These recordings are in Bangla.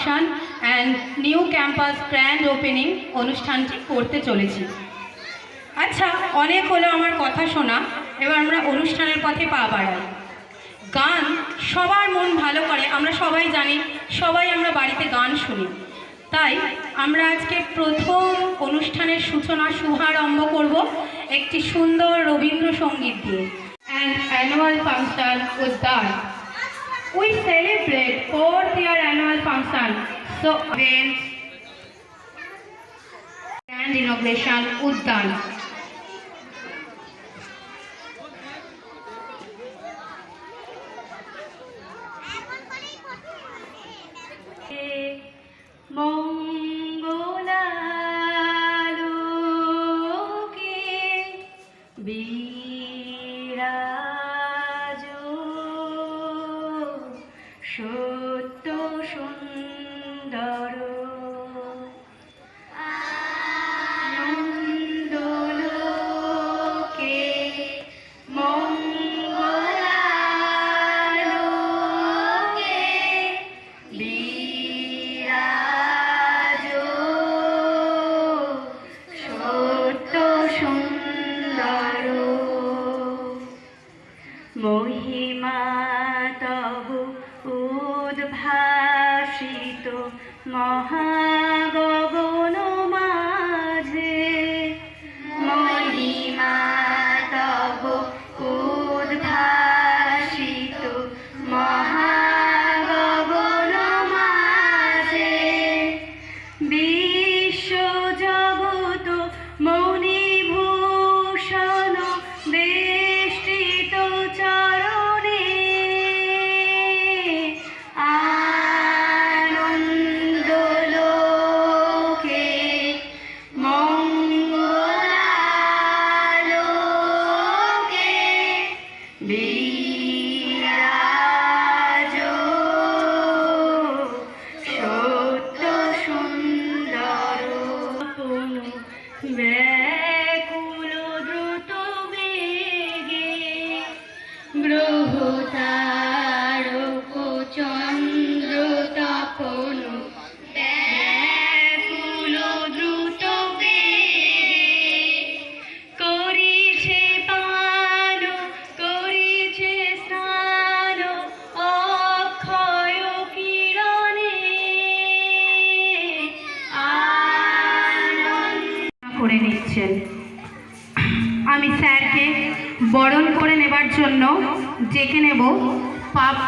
Function and new campus grand opening অনুষ্ঠানটি করতে চলেছি। আচ্ছা অনেক হলো আমার কথা শোনা, এবার আমরা অনুষ্ঠানের পথে পা বাড়াই। গান সবার মন ভালো করে, আমরা সবাই জানি, সবাই আমরা বাড়িতে গান শুনি। তাই আমরা আজকে প্রথম অনুষ্ঠানের সূচনা শুভারম্ভ করব একটি সুন্দর রবীন্দ্রসঙ্গীত দিয়ে। অ্যান্ড অ্যানুয়াল ফাংশন উদ্যান we celebrate fourth year annual function. So events, grand inauguration, Uddan. Mongolaluki. Be 说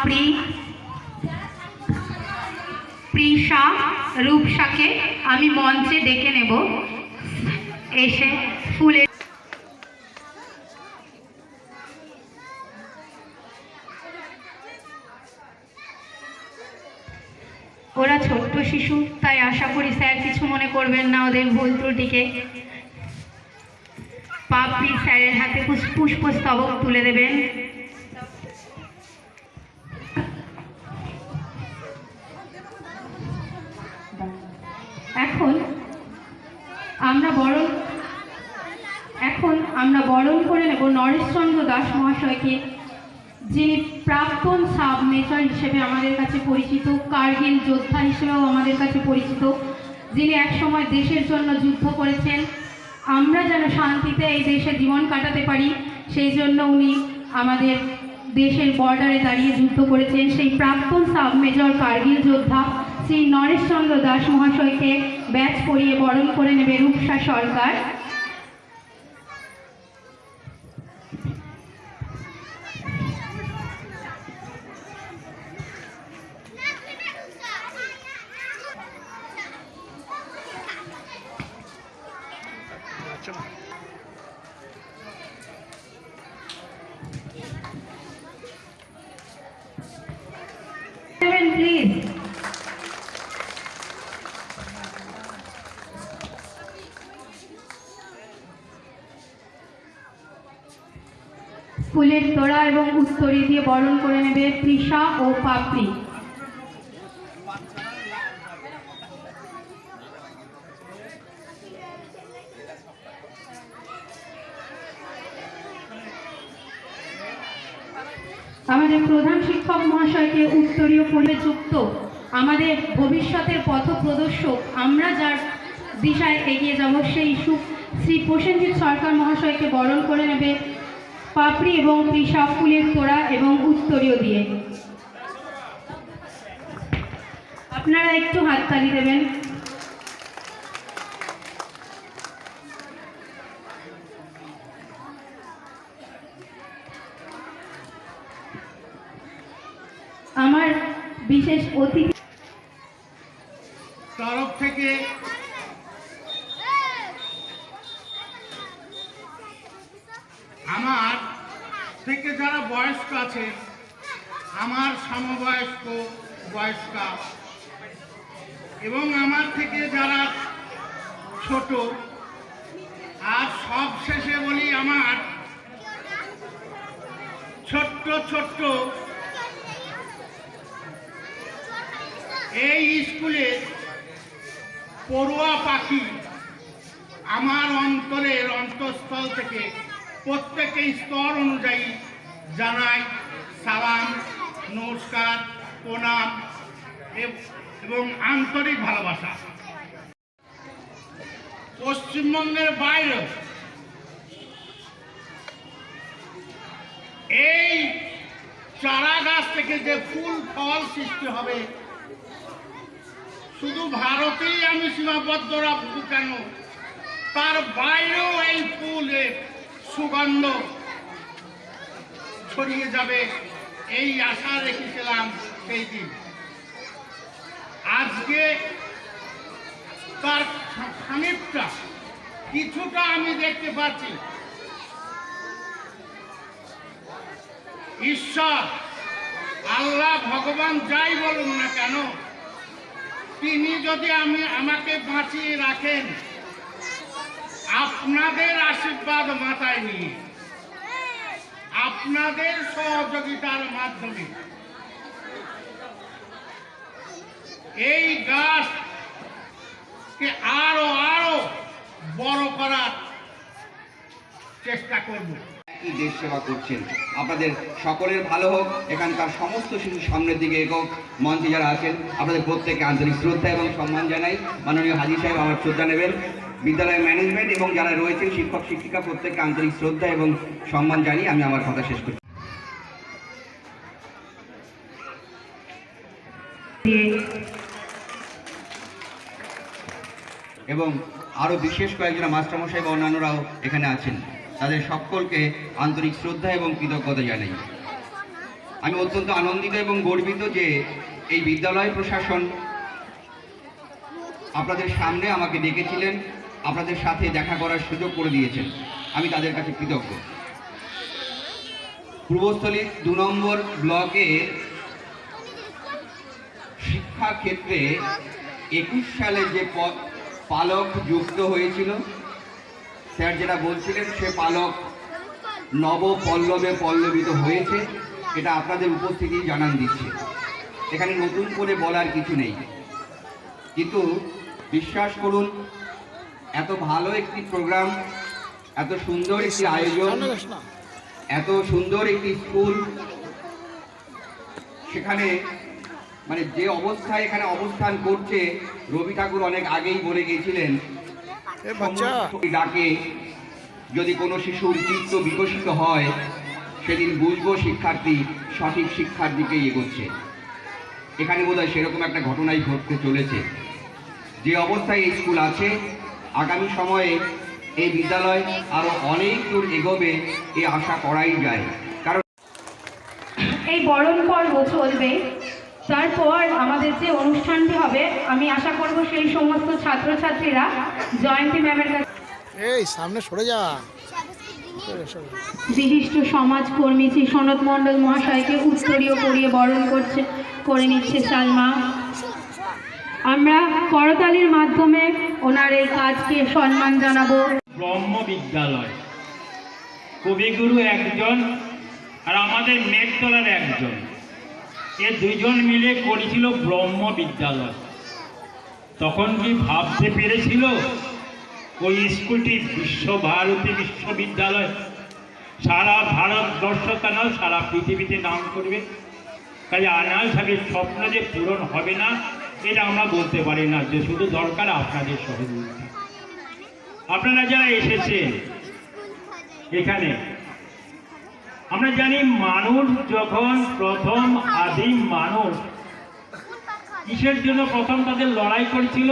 Papri Prisha রূপসাকে আমি মঞ্চে ডেকে নেব। এসে ফুলের ওরা ছোট্ট শিশু, তাই আশা করি স্যার কিছু মনে করবেন না ওদের ভুল ত্রুটিকে। পাপড়ি স্যারের হাতে পুষ- পুষ্পস্তবক তুলে দেবেন। বরণ এখন আমরা বরণ করে নেব নরেশচন্দ্র দাস মহাশয়কে, যিনি প্রাক্তন সাব মেজর হিসেবে আমাদের কাছে পরিচিত, কার্গিল যোদ্ধা হিসেবেও আমাদের কাছে পরিচিত, যিনি একসময় দেশের জন্য যুদ্ধ করেছেন। আমরা যেন শান্তিতে এই দেশে জীবন কাটাতে পারি, সেই জন্য উনি আমাদের দেশের বর্ডারে দাঁড়িয়ে যুদ্ধ করেছেন। সেই প্রাক্তন সাব মেজর কার্গিল যোদ্ধা শ্রী নরেশচন্দ্র দাস মহাশয়কে ব্যাচ পরিয়ে বরণ করে নেবে রূপসা সরকার। ফুলের তোড়া এবং উত্তরি দিয়ে বরণ করে নেবে তৃষা ও পাপড়ি। আমাদের প্রধান শিক্ষক মহাশয়কে উত্তরীয় ফুলে যুক্ত আমাদের ভবিষ্যতের পথ প্রদর্শক আমরা যার দিশায় এগিয়ে যাব সেই সু শ্রী প্রসেনজিৎ সরকার মহাশয়কে বরণ করে নেবে পাপড়ি এবং কৃষা ফুলের তোড়া এবং উত্তরীয় দিয়ে। আপনারা একটু হাততালি দেবেন। আমার বিশেষ অতিথি তরফ থেকে আমার থেকে যারা বয়স্ক আছে আমার সমবয়স্ক, বয়স্কা। এবং আমার থেকে যারা ছোট, আর সব শেষে বলি আমার ছোট্ট ছোট্ট এই স্কুলে পড়ুয়া পাখি আমার অন্তরের অন্তঃস্থল থেকে প্রত্যেকে স্তর অনুযায়ী জানাই সালাম। নমস্কার, প্রণাম এবং আন্তরিক ভালোবাসা। পশ্চিমবঙ্গের বাইরে এই চারা গাছ থেকে যে ফুল, ফল সৃষ্টি হবে, শুধু ভারতেই আমি সীমাবদ্ধ রাখব কেন? তার বাইরেও এই ফুলের সুগন্ধ ছড়িয়ে যাবে। এই আশা রেখেছিলাম সেই দিন। আজকে তার খানিকটা কিছুটা আমি দেখতে পাচ্ছি। ঈশ্বর, আল্লাহ ভগবান যাই বলুন না কেন, তিনি যদি আমি, আমাকে বাঁচিয়ে রাখেন, আপনাদের আশীর্বাদ মাথায় নিয়ে। আপনাদের সহযোগিতার মাধ্যমে। এই গাছকে আরও আরও বড় করার চেষ্টা করব। দেশ সেবা করছেন। আপনাদের সকলের ভালো হোক, এখানকার সমস্ত শিশু সামনের দিকে একক মঞ্চে যারা আছেন, আপনাদের প্রত্যেককে আন্তরিক শ্রদ্ধা এবং সম্মান জানাই। মাননীয় হাজি সাহেব আমার শ্রদ্ধা নেবেন। বিদ্যালয়ের ম্যানেজমেন্ট এবং যারা রয়েছেন, শিক্ষক, শিক্ষিকা, প্রত্যেককে আন্তরিক শ্রদ্ধা এবং সম্মান জানিয়ে আমি আমার কথা শেষ করছি। এবং আরও বিশেষ কয়েকজন মাস্টারমশাই বা অন্যান্যরাও এখানে আছেন। তাদের সকলকে আন্তরিক শ্রদ্ধা এবং কৃতজ্ঞতা জানাই। আমি অত্যন্ত আনন্দিত এবং গর্বিত যে এই বিদ্যালয় প্রশাসন আপনাদের সামনে আমাকে ডেকেছিলেন। আপনাদের সাথে দেখা করার সুযোগ করে দিয়েছেন। আমি তাদের কাছে কৃতজ্ঞ। পূর্বস্থলী দু নম্বর ব্লকে শিক্ষা ক্ষেত্রে একুশ সালে যে পালক যুক্ত হয়েছিল, স্যার যেটা বলছিলেন, সে পালক নব পল্লবে পল্লবিত হয়েছে। এটা আপনাদের উপস্থিতি জানান দিচ্ছে। এখানে নতুন করে বলার কিছু নেই। কিন্তু বিশ্বাস করুন এত ভালো একটি প্রোগ্রাম এত সুন্দর একটি আয়োজন এত সুন্দর একটি স্কুল সেখানে মানে যে অবস্থায় এখানে অবস্থান করছে রবি ঠাকুর অনেক আগেই বলে গিয়েছিলেন ডাকে যদি কোনো শিশুর চিত্ত বিকশিত হয় সেদিন বুঝব শিক্ষার্থী সঠিক শিক্ষার দিকেই এগোচ্ছে। এখানে বোধহয় সেরকম একটা ঘটনাই ঘটতে চলেছে। যে অবস্থায় এই স্কুল আছে আগামী সময়ে এই বিদ্যালয় আরও অনেক দূর এগোবে এ আশা করাই যায়। কারণ এই বরণ পর্ব চলবে। তারপর আমাদের যে অনুষ্ঠানটি হবে আমি আশা করব সেই সমস্ত ছাত্রছাত্রীরা জয়ন্তী ম্যামের কাছে এই সামনে সরে যা। বিশিষ্ট সমাজকর্মী শ্রী সনদ মণ্ডল মহাশয়কে উত্তরীয় করিয়ে বরণ করছে করে নিচ্ছে সালমা আমরা করতালির মাধ্যমে ওনার এই কাজকে সম্মান জানাব। ব্রহ্ম বিদ্যালয় কবিগুরু একজন আর আমাদের মেঘতলার একজন। এ দুজন মিলে করেছিল ব্রহ্ম বিদ্যালয় তখন কি ভাবতে পেরেছিল? ওই স্কুলটি বিশ্বভারতী বিশ্ববিদ্যালয়। সারা ভারতবর্ষ কেন সারা পৃথিবীতে নাম করবে? কাজে আনাল সাহেবের স্বপ্ন যে পূরণ হবে না এটা আমরা বলতে পারি না যে শুধু দরকার আপনাদের সহযোগিতা আপনারা যারা এসেছেন এখানে, আমরা জানি মানুষ যখন প্রথম আদিম মানুষ, কিসের জন্য প্রথম তাদের লড়াই করেছিল?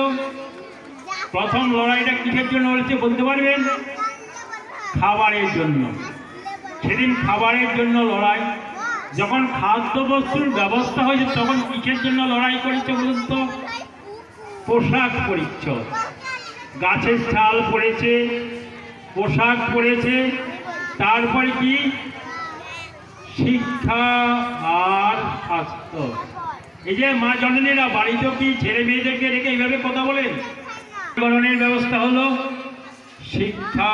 প্রথম লড়াইটা কিসের জন্য হয়েছে বলতে পারবেন? খাবারের জন্য। সেদিন খাবারের জন্য লড়াই। যখন খাদ্যবস্তুর ব্যবস্থা হয়েছে, তখন কিসের জন্য লড়াই করেছে বলুন তো? পোশাক পরিচ্ছদ গাছের ছাল পড়েছে, পোশাক পড়েছে। তারপরে কি? শিক্ষা আর স্বাস্থ্য। এই যে মা জননীরা বাড়িতেও কি ছেলে মেয়েদেরকে রেখে এইভাবে কথা বলেন? করণের ব্যবস্থা হলো, শিক্ষা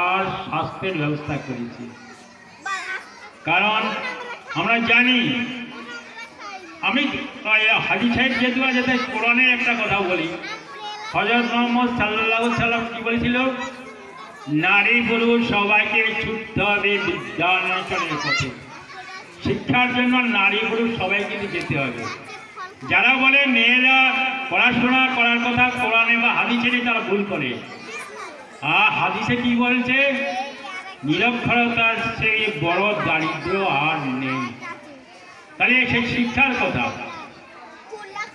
আর স্বাস্থ্যের ব্যবস্থা করেছি। কারণ আমরা জানি। আমি হাজি সাহেব যেহেতু আছে, তাই কোরআনের একটা কথা বলি। হজরত মোহাম্মদ সাল্লাহ সাল্লাম কি বলেছিল? নারী পুরুষ সবাইকে ছুটতে হবে বিদ্যান্বেষণের পথে শিক্ষার জন্য নারী পুরুষ সবাইকে যেতে হবে। যারা বলে মেয়েরা পড়াশোনা করার কথা কোরআনে বা হাদিসে তারা ভুল করে। আর হাদিসে কি বলছে? নিরক্ষরতার সেই বড় দারিদ্র আর নেই। তাহলে সেই শিক্ষার কথা।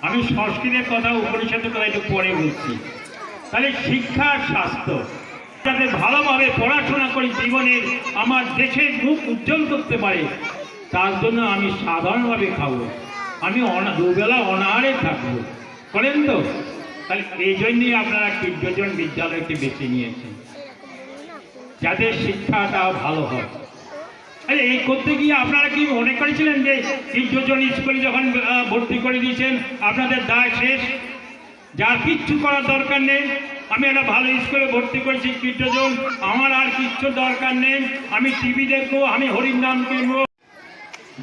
আমি সংস্কৃতের কথা, উপনিষদের কথা একটু পরে বলছি। তাহলে শিক্ষা স্বাস্থ্য, যাতে ভালোভাবে পড়াশোনা করে জীবনে আমার দেশের মুখ উজ্জ্বল করতে পারে, তার জন্য আমি সাধারণভাবে খাব। আমি দুবেলা অনাহারে থাকব। করেন তো? তাহলে এই জন্যই আপনারা কীর্তজন বিদ্যালয়কে বেছে নিয়েছেন। যাতে শিক্ষাটা ভালো হয়। আরে, এই করতে গিয়ে আপনারা কি মনে করেছিলেন যে কীর্তজন স্কুলে যখন ভর্তি করে দিয়েছেন, আপনাদের দায় শেষ? যার কিচ্ছু করার দরকার নেই। আমি একটা ভালো স্কুলে ভর্তি করেছি কীর্তজন আমার আর কিচ্ছু দরকার নেই। আমি টিভি দেখব, আমি হরির নাম কিনবো।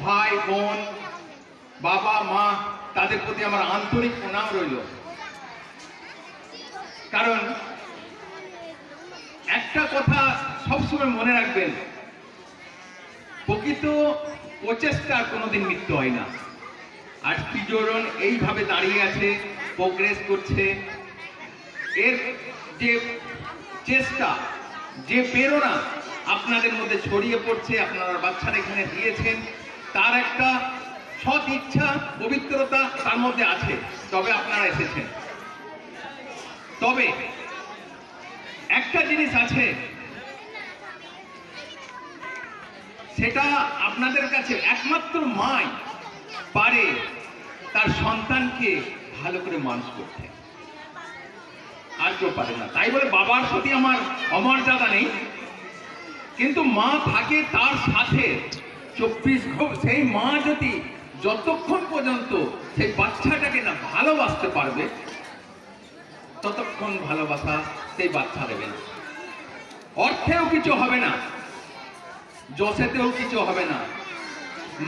ভাই, বোন, বাবা, মা, তাদের প্রতি আমার আন্তরিক প্রণাম রইল। কারণ একটা কথা সবসময় মনে রাখবেন, প্রকৃত প্রচেষ্টার কোনোদিন মৃত্যু হয় না। আর ত্রিজোরণ এইভাবে দাঁড়িয়ে আছে প্রোগ্রেস করছে। এর যে চেষ্টা, যে প্রেরণা আপনাদের মধ্যে ছড়িয়ে পড়ছে, আপনারা বাচ্চারা এখানে দিয়েছেন, তার একটা সৎ ইচ্ছা, পবিত্রতা তার মধ্যে আছে। তবে আপনারা এসেছেন। তবে একটা জিনিস আছে সেটা আপনাদের কাছে একমাত্র মাই পারে তার সন্তানকে ভালো করে মানুষ করতে। আর কেউ পারে না। তাই বলে বাবার প্রতি আমার অমর্যাদা নেই। কিন্তু মা থাকে তার সাথে। চব্বিশ সেই মা যদি যতক্ষণ পর্যন্ত সেই বাচ্চাটাকে না ভালোবাসতে পারবে, ততক্ষণ ভালোবাসা সেই বাচ্চা দেবে না। অর্থেও কিছু হবে না। যশেতেও কিছু হবে না,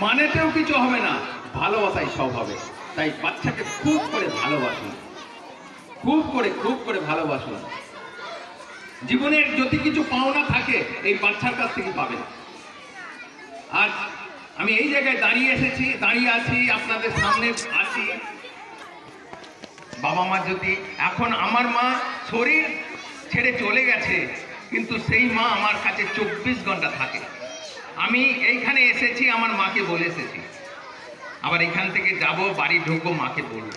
মানেতেও কিছু হবে না, ভালোবাসাই সব হবে। তাই বাচ্চাকে খুব করে ভালোবাসুন খুব করে খুব করে ভালোবাসুন জীবনের যদি কিছু পাওনা থাকে, এই বাচ্চার কাছ থেকে পাবেন আর আমি এই জায়গায় দাঁড়িয়ে এসেছি, দাঁড়িয়ে আছি, আপনাদের সামনে আছি। বাবা মা যদি, এখন আমার মা শরীর ছেড়ে চলে গেছে, কিন্তু সেই মা আমার কাছে চব্বিশ ঘণ্টা থাকে। আমি এইখানে এসেছি, আমার মাকে বলে এসেছি। আবার এখান থেকে যাব, বাড়ি ঢুকবো, মাকে বলব।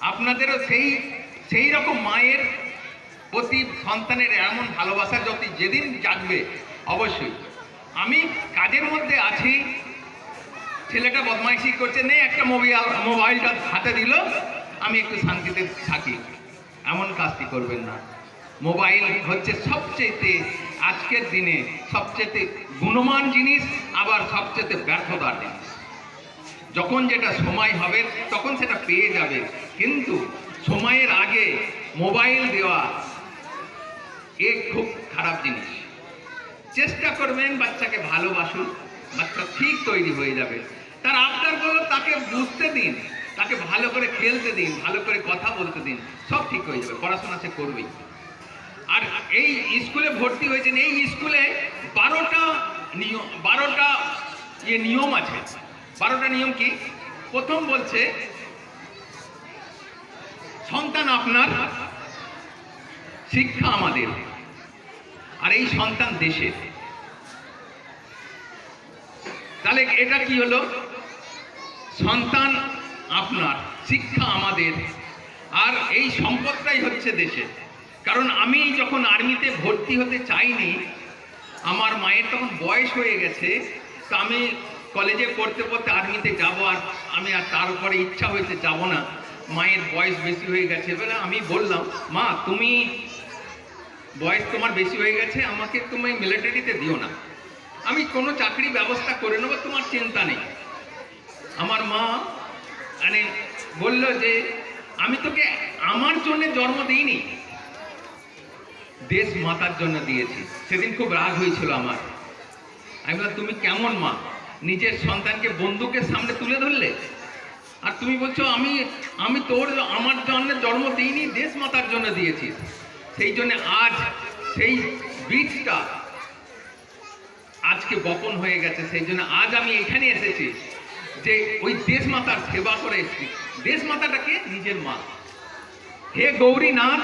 আপনাদেরও সেই সেই রকম মায়ের প্রতি সন্তানের এমন ভালোবাসা যদি যেদিন জাগবে, অবশ্যই। আমি কাজের মধ্যে আছি। ছেলেটা বদমাইশি করছে নেই একটা মোবাইল মোবাইলটা হাতে দিল, আমি একটু শান্তিতে থাকি। এমন কাজটি করবেন না। মোবাইল হচ্ছে সবচেয়েতে আজকের দিনে সবচেয়ে গুণমান জিনিস, আবার সবচেয়ে ব্যর্থতার জিনিস। যখন যেটা সময় হবে, তখন সেটা পেয়ে যাবে। কিন্তু সময়ের আগে মোবাইল দেওয়া, এ খুব খারাপ জিনিস। চেষ্টা করবেন বাচ্চাকে ভালোবাসুন, বাচ্চা ঠিক তৈরি হয়ে যাবে। তার আবদারগুলো তাকে বুঝতে দিন, তাকে ভালো করে খেলতে দিন, ভালো করে কথা বলতে দিন, সব ঠিক হয়ে যাবে, পড়াশোনা সে করবেই। আর এই স্কুলে ভর্তি হয়েছেন, এই স্কুলে বারোটা নিয়ম, বারোটা ইয়ে নিয়ম আছে। বারোটা নিয়ম কি? প্রথম বলছে, সন্তান আপনার, শিক্ষা আমাদের, আর এই সন্তান দেশের। তাহলে এটা কি হলো? সন্তান আপনার, শিক্ষা আমাদের, আর এই সম্পদটাই হচ্ছে দেশের। কারণ আমি যখন আর্মিতে ভর্তি হতে চাইনি, আমার মায়ের তখন বয়স হয়ে গেছে, তো আমি কলেজে পড়তে পড়তে আর্মিতে যাব আর আমি আর তার উপরে ইচ্ছা হয়েছে যাব না। মায়ের বয়স বেশি হয়ে গেছে এবারে আমি বললাম, মা, তুমি বয়স তোমার বেশি হয়ে গেছে, আমাকে তুমি মিলিটারিতে দিও না। আমি কোনো চাকরি ব্যবস্থা করে নেব, তোমার চিন্তা নেই। আমার মা মানে বলল যে, আমি তোকে আমার জন্য জন্ম দিইনি দেশ মাতার জন্য দিয়েছি। সেদিন খুব রাগ হয়েছিল আমার। আমি বললাম, তুমি কেমন মা? নিজের সন্তানকে বন্দুকের সামনে তুলে ধরলে? আর তুমি বলছো, আমি আমি তোর, আমার জন্য জন্ম দিইনি, দেশ মাতার জন্য দিয়েছি। সেই জন্য আজ সেই বীজটা আজকে বপন হয়ে গেছে। সেই জন্য আজ আমি এখানে এসেছি যে ওই দেশ মাতার সেবা করে এসেছি। দেশ মাতাটাকে নিজের মা। হে গৌরীনাথ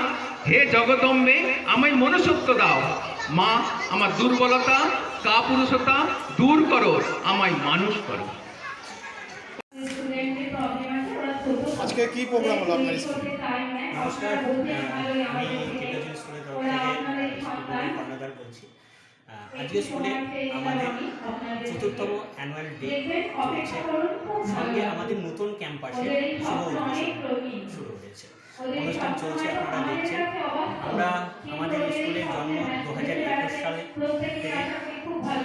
হে জগদম্বে আমায় মনুষ্যত্ব দাও। মা আমার দুর্বলতা কাপুরুষতা দূর করো আমায় মানুষ করো। আজকে কি প্রোগ্রাম হলো আপনার স্কুলে? নমস্কার আমি কেন্দ্রীয় স্কুলের তরফ থেকে স্কুলের বলছি। আজকে স্কুলে আমাদের চতুর্থম অ্যানুয়াল ডে চলছে। সঙ্গে আমাদের নতুন ক্যাম্পাসে শুভ শুরু হয়েছে। অনুষ্ঠান চলছে আপনারা দেখছেন। আমরা আমাদের স্কুলের জন্ম দু হাজার একুশ সালে থেকে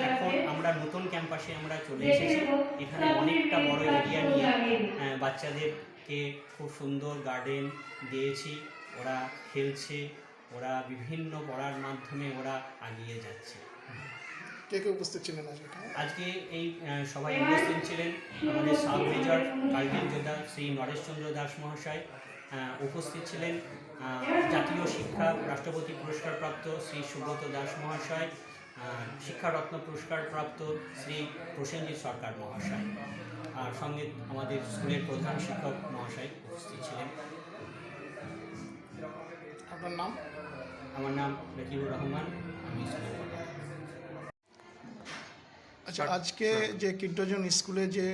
এখন আমরা নতুন ক্যাম্পাসে আমরা চলে এসেছি। এখানে অনেকটা বড় এরিয়া নিয়ে আহ, বাচ্চাদেরকে খুব সুন্দর গার্ডেন দিয়েছি। ওরা খেলছে ওরা বিভিন্ন পড়ার মাধ্যমে ওরা আগিয়ে যাচ্ছে। কে কে উপস্থিত ছিলেন আজকে? এই সবাই উপস্থিত ছিলেন। আমাদের সাব মেজর কার্গিল যোদ্ধা শ্রী নরেশচন্দ্র দাস মহাশয় উপস্থিত ছিলেন জাতীয় শিক্ষা রাষ্ট্রপতি পুরস্কারপ্রাপ্ত শ্রী সুব্রত দাস মহাশয় শিক্ষারত্ন পুরস্কারপ্রাপ্ত শ্রী প্রসেনজিৎ সরকার মহাশয় আর সঙ্গে আমাদের স্কুলের প্রধান শিক্ষক মহাশয় উপস্থিত ছিলেন। আপনার নাম? আমার নাম রকিবুর রহমান আমি স্কুলের আচ্ছা আজকে যে কিড্ডোজন স্কুলে যে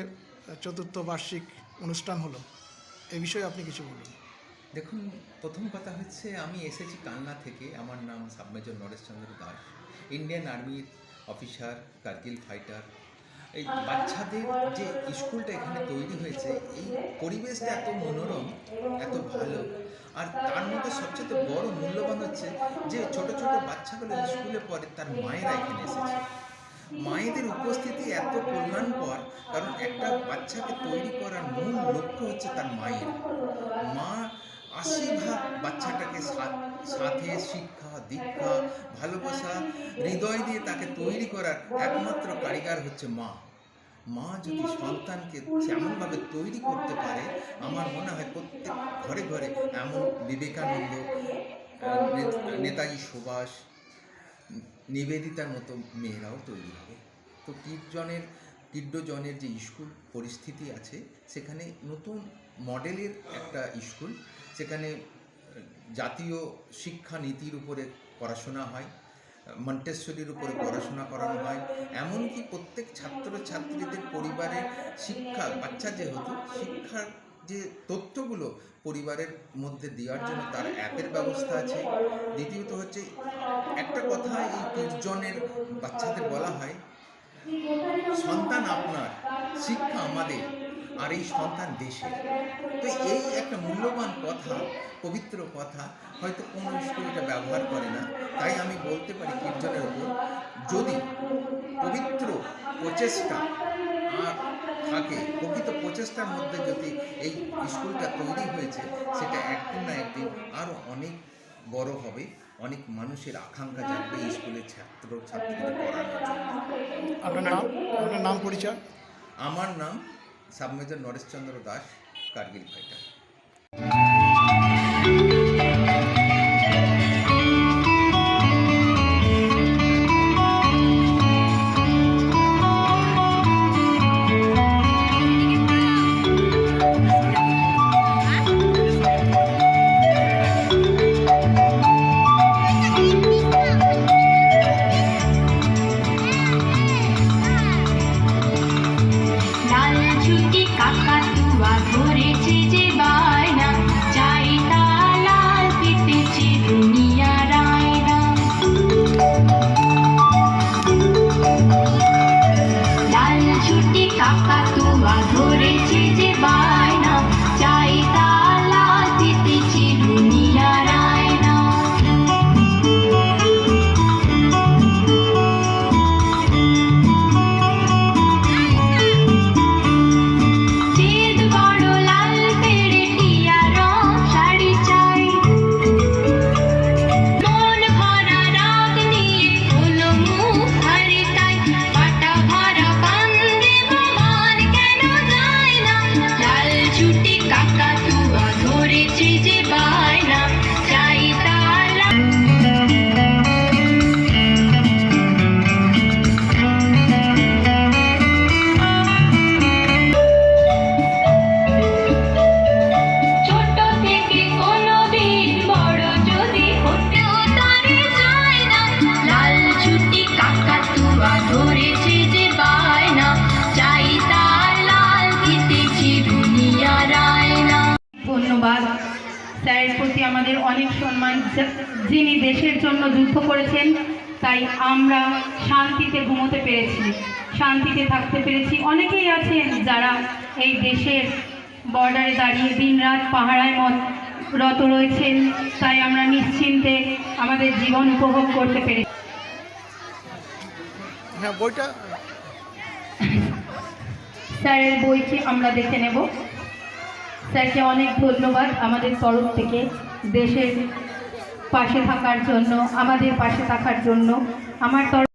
চতুর্থ বার্ষিক অনুষ্ঠান হলো এই বিষয়ে আপনি কিছু বলুন। দেখুন, প্রথম কথা হচ্ছে আমি এসেছি কান্না থেকে। আমার নাম sub major Nareshchandra Das. Indian আর্মির অফিসার কার্গিল ফাইটার এই বাচ্চাদের যে স্কুলটা এখানে তৈরি হয়েছে, এই পরিবেশটা এত মনোরম, এত ভালো। আর তার মধ্যে সবচেয়ে বড় মূল্যবান হচ্ছে যে ছোট ছোট বাচ্চাগুলো স্কুলে পড়ে, তার মায়েরা এখানে এসেছে। মায়েদের উপস্থিতি এত কল্যাণকর কারণ একটা বাচ্চাকে তৈরি করার মূল লক্ষ্য হচ্ছে তার মায়ের। মা আশি ভাগ বাচ্চাটাকে সাথে শিক্ষা, দীক্ষা, ভালোবাসা, হৃদয় দিয়ে তাকে তৈরি করার একমাত্র কারিগর হচ্ছে মা। মা যদি সন্তানকে যেমনভাবে তৈরি করতে পারে, আমার মনে হয় প্রত্যেক ঘরে ঘরে এমন বিবেকানন্দ নেতাজি সুভাষ, নিবেদিতার মতো মেয়েরাও তৈরি হবে। তো কীর্জনের কীর্ডজনের যে স্কুল পরিস্থিতি আছে, সেখানে নতুন মডেলের একটা স্কুল সেখানে জাতীয় শিক্ষা নীতির উপরে পড়াশোনা হয়, মন্টেশ্বরীর উপরে পড়াশোনা করানো হয়, এমনকি প্রত্যেক ছাত্র ছাত্রীদের পরিবারে শিক্ষা বাচ্চা যেহেতু শিক্ষার যে তথ্যগুলো পরিবারের মধ্যে দেওয়ার জন্য তার অ্যাপের ব্যবস্থা আছে। দ্বিতীয়ত হচ্ছে, একটা কথা এই কীর্জনের বাচ্চাদের বলা হয়, সন্তান আপনার, শিক্ষা আমাদের। আর এই সন্তান দেশের তো এই একটা মূল্যবান কথা পবিত্র কথা হয়তো কোনো স্কুল এটা ব্যবহার করে না। তাই আমি বলতে পারি কীর্তনের ওপর যদি পবিত্র প্রচেষ্টা আর থাকে প্রকৃত প্রচেষ্টার মধ্যে যদি এই স্কুলটা তৈরি হয়েছে সেটা একদিন না একদিন আরও অনেক বড় হবে অনেক মানুষের আকাঙ্ক্ষা জাগবে এই স্কুলের ছাত্র ছাত্রীদের পড়ানোর জন্য। আপনার নাম? আপনার নাম পরিচয়? আমার নাম sub major Nareshchandra Das Kargil fighter. আমাদের অনেক সম্মান যিনি দেশের জন্য যুদ্ধ করেছেন তাই আমরা শান্তিতে ঘুমোতে পেরেছি শান্তিতে থাকতে পেরেছি। অনেকেই আছেন যারা এই দেশের বর্ডারে দাঁড়িয়ে দিনরাত পাহারায় মত রত রয়েছেন তাই আমরা নিশ্চিন্তে আমাদের জীবন উপভোগ করতে পেরেছি। হ্যাঁ স্যারের বইটি আমরা দেখে নেব। স্যারকে অনেক ধন্যবাদ আমাদের তরফ থেকে। দেশের পাশে থাকার জন্য আমাদের পাশে থাকার জন্য আমার তরফ